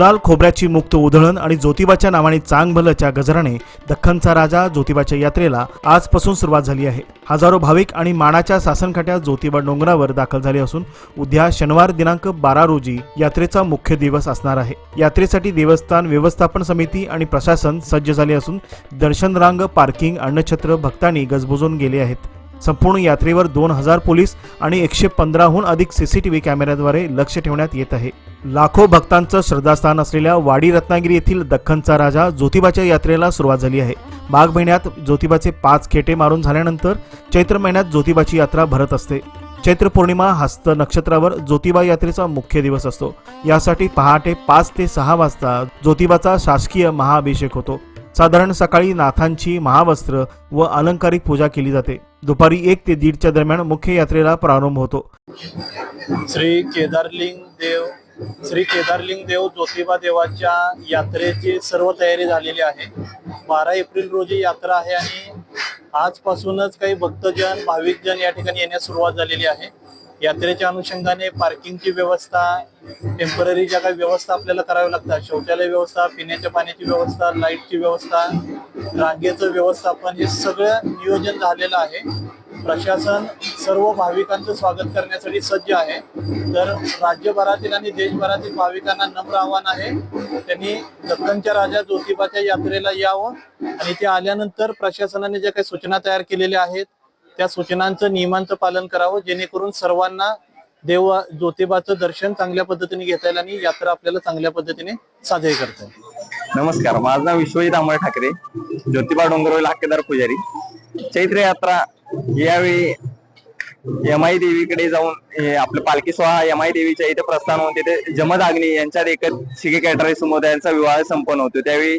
गुलाल खोबऱ्याची मुक्त उधळण आणि ज्योतिबाच्या नावाने चांग भलच्या गजराने दख्खनचा राजा ज्योतिबाच्या यात्रेला आजपासून सुरुवात झाली आहे. हजारो भाविक आणि मानाच्या सासनकाठ्या ज्योतिबा डोंगरावर दाखल झाले असून उद्या शनिवार दिनांक बारा रोजी यात्रेचा मुख्य दिवस असणार आहे. यात्रेसाठी देवस्थान व्यवस्थापन समिती आणि प्रशासन सज्ज झाले असून दर्शनरांग पार्किंग अन्नछत्र भक्तांनी गजबजून गेले आहेत. संपूर्ण यात्रेवर दोन हजार पोलीस आणि एकशे पंधराहून अधिक सीसीटीव्ही कॅमेऱ्याद्वारे लक्ष ठेवण्यात येत आहे. लाखो भक्तांचं श्रद्धास्थान असलेल्या वाडी रत्नागिरी येथील दख्खनचा राजा ज्योतिबाच्या यात्रेला सुरुवात झाली आहे. माघ महिन्यात ज्योतिबाचे पाच खेटे मारून झाल्यानंतर चैत्र महिन्यात ज्योतिबाची यात्रा भरत असते. चैत्र पौर्णिमा हस्त नक्षत्रावर ज्योतिबा यात्रेचा मुख्य दिवस असतो. यासाठी पहाटे पाच ते सहा वाजता ज्योतिबाचा शासकीय महाअभिषेक होतो. साधारण सकाळी नाथांची महावस्त्र व अलंकारिक पूजा केली जाते. दुपारी एक ते दीडच्या दरम्यान मुख्य यात्रेला प्रारंभ होतो. श्री केदारलिंग देव श्री केदारलिंग देव ज्योतिबा देवाच्या यात्रेची सर्व तयारी झालेली आहे. बारा एप्रिल रोजी यात्रा आहे आणि आजपासूनच काही भक्तजन भाविकजन या ठिकाणी येण्यास सुरुवात झालेली आहे. यात्रेच्या अनुषंगाने पार्किंगची व्यवस्था टेंपररी ज्या काही व्यवस्था आपल्याला कराव्या लागतात शौचालय व्यवस्था पिण्याच्या पाण्याची व्यवस्था लाईटची व्यवस्था रांगेचं व्यवस्थापन हे सगळं नियोजन झालेलं आहे. प्रशासन सर्व भाविकांचं स्वागत करण्यासाठी सज्ज आहे. तर राज्यभरातील आणि देशभरातील भाविकांना नम्र आव्हान आहे. त्यांनी दख्खनच्या राजा ज्योतिबाच्या यात्रेला यावं आणि ते आल्यानंतर प्रशासनाने ज्या काही सूचना तयार केलेल्या आहेत त्या सूचनांचं नियमांचं पालन करावं जेणेकरून सर्वांना देव ज्योतिबाचं दर्शन चांगल्या पद्धतीने घेता येईल आणि यात्रा आपल्याला चांगल्या पद्धतीने साजरी करता येईल. नमस्कार माझं नाव विश्वजित अमर ठाकरे ज्योतिबा डोंगरवरील हक्केदार पुजारी. चैत्र यात्रा यावेळी यमाई देवीकडे जाऊन आपलं पालखी सोहळा यमाई देवीच्या इथे प्रस्थान होऊन तिथे जमद आग्नी यांच्या देखत शिके कॅटराई समुदायांचा विवाह संपन्न होतो. त्यावेळी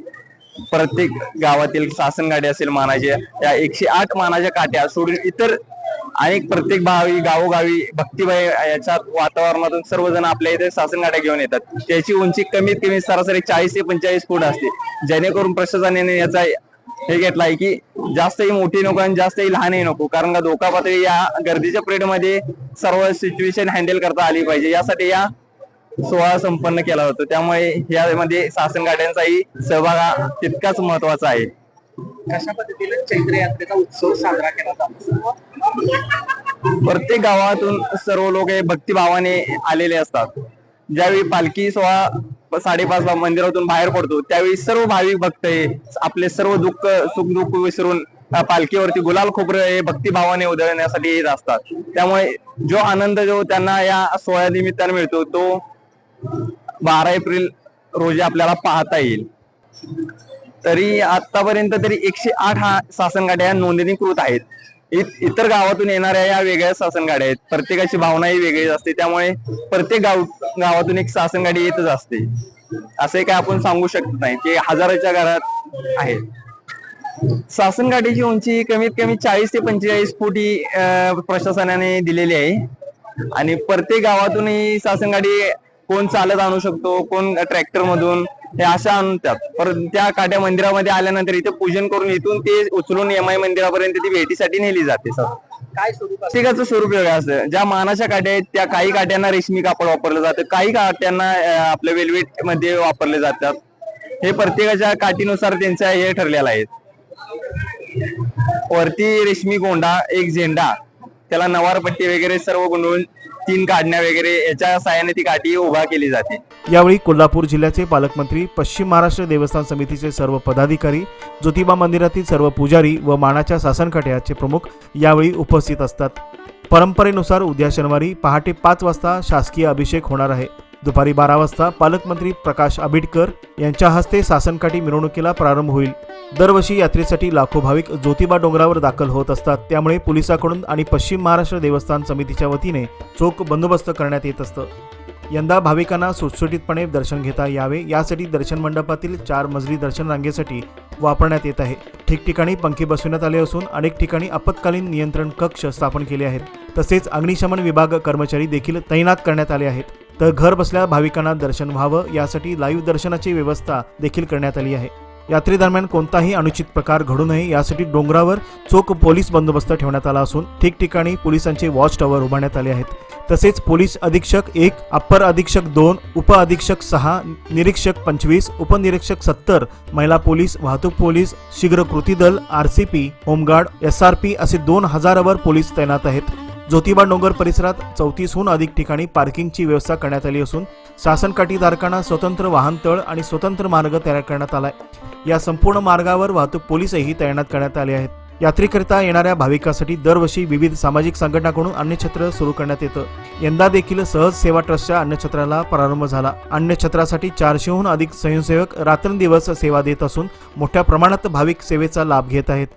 प्रत्येक गावातील शासन गाडी असेल मानाच्या या एकशे आठ मानाच्या काट्या सोडून इतर अनेक प्रत्येक भावी गावोगावी भक्तिभाई याच्या वातावरणातून सर्वजण आपल्या इथे शासन गाड्या घेऊन येतात. त्याची उंची कमीत कमी सरासरी चाळीस ते पंचेचाळीस फूट असते. जेणेकरून प्रशासनाने याचा हे घेतलाय की जास्तही मोठी नको आणि जास्तही लहानही नको. कारण का धोका पातळी या गर्दीच्या पिरियडमध्ये सर्व सिच्युएशन हँडल करता आली पाहिजे. यासाठी या सोहळा संपन्न केला जातो त्यामुळे यामध्ये शासन गाड्यांचाही सहभाग हा तितकाच महत्त्वाचा आहे. कशा पद्धतीने चैत्र यात्रेचा उत्सव साजरा केला जातो? प्रत्येक गावातून सर्व लोक हे भक्तिभावाने आलेले असतात. ज्यावेळी पालखी सोहळा साडेपाच ला मंदिरातून बाहेर पडतो त्यावेळी सर्व भाविक भक्त हे आपले सर्व दुःख सुख दुःख विसरून पालखीवरती गुलाल खोबरं हे भक्तिभावाने उधळण्यासाठी येत असतात. त्यामुळे जो आनंद जो त्यांना या सोहळ्या निमित्ताने मिळतो तो बारा एप्रिल रोजी आपल्याला पाहता येईल. तरी आतापर्यंत तरी एकशे आठ हा शासन गाड्या नोंदणीकृत आहेत. इतर गावातून येणाऱ्या या वेगळ्या शासन गाड्या आहेत. प्रत्येकाची भावना ही वेगळी असते. त्यामुळे प्रत्येक गाव गावातून एक शासन गाडी येतच असते. असे काय आपण सांगू शकत नाही. की हजाराच्या घरात आहे. शासन गाडीची उंची कमीत कमी चाळीस ते पंचेचाळीस फूट ही अं, प्रशासनाने दिलेली आहे. आणि प्रत्येक गावातून ही शासन गाडी कोण चालत आणू शकतो कोण ट्रॅक्टर मधून हे अशा आणतात. परत त्या काट्या मंदिरामध्ये आल्यानंतर इथे पूजन करून इथून ते उचलून एम आय मंदिरापर्यंत ती भेटीसाठी नेली जाते सर. काय स्वरूप स्वरूप वेगळं असतं. ज्या मानाच्या काट्या आहेत त्या काही काट्यांना रेशमी कापड वापरलं जातं काही काट्यांना आपल्या वेल्वेटमध्ये वापरले जातात. हे प्रत्येकाच्या काठीनुसार त्यांचं हे ठरलेलं आहे. वरती रेशमी गोंडा एक झेंडा त्याला नवारपट्टी वगैरे सर्व गुंडळून तीन काढण्या वगैरे याच्या साहाय्याने ती काठी उभा केली जाते. यावेळी कोल्हापूर जिल्ह्याचे पालकमंत्री पश्चिम महाराष्ट्र देवस्थान समितीचे सर्व पदाधिकारी ज्योतिबा मंदिरातील सर्व पुजारी व मानाच्या शासनकट्याचे प्रमुख यावेळी उपस्थित असतात. परंपरेनुसार उद्या शनिवारी पहाटे पाच वाजता शासकीय अभिषेक होणार आहे. दुपारी बारा वाजता पालकमंत्री प्रकाश आंबेडकर यांच्या हस्ते सासनकाठी मिरवणुकीला प्रारंभ होईल. दरवर्षी यात्रेसाठी लाखो भाविक ज्योतिबा डोंगरावर दाखल होत असतात. त्यामुळे पोलिसाकडून आणि पश्चिम महाराष्ट्र देवस्थान समितीच्या वतीने चोख बंदोबस्त करण्यात येत असतं. यंदा भाविकांना सुटसुटीतपणे दर्शन घेता यावे. यासाठी दर्शन मंडपातील चार मजली दर्शन रांगेसाठी वापरण्यात येत आहे. ठिकठिकाणी पंखे बसविण्यात आले असून अनेक ठिकाणी आपत्कालीन नियंत्रण कक्ष स्थापन केले आहेत. तसेच अग्निशमन विभाग कर्मचारी देखील तैनात करण्यात आले आहेत. तर घर बसल्या भाविकांना दर्शन व्हावं यासाठी लाईव्ह दर्शनाची व्यवस्था देखील करण्यात आली आहे. यात्रेदरम्यान कोणताही अनुचित प्रकार घडू नये यासाठी डोंगरावर चोख पोलीस बंदोबस्त ठेवण्यात आला असून ठिकठिकाणी पोलिसांचे वॉच टॉवर उभारण्यात आले आहेत. तसेच पोलीस अधीक्षक एक अप्पर अधीक्षक दोन उप अधीक्षक सहा निरीक्षक पंचवीस उपनिरीक्षक सत्तर महिला पोलीस वाहतूक पोलीस शीघ्र कृती दल आरसीपी होमगार्ड एसआरपी असे दोन हजारावर पोलीस तैनात आहेत. ज्योतिबा डोंगर परिसरात चौतीसहून अधिक ठिकाणी पार्किंगची व्यवस्था करण्यात आली असून शासनकाठीधारकांना स्वतंत्र वाहनतळ आणि स्वतंत्र मार्ग तयार करण्यात आलाय. या संपूर्ण मार्गावर वाहतूक पोलीसही तैनात करण्यात आले आहेत. यात्रेकरिता येणाऱ्या भाविकांसाठी दरवर्षी विविध सामाजिक संघटनाकडून अन्नछत्र सुरू करण्यात येतं. यंदा देखील सहज सेवा ट्रस्टच्या अन्नछत्राला प्रारंभ झाला. अन्नछत्रासाठी चारशेहून अधिक स्वयंसेवक रात्रंदिवस सेवा देत असून मोठ्या प्रमाणात भाविक सेवेचा लाभ घेत आहेत.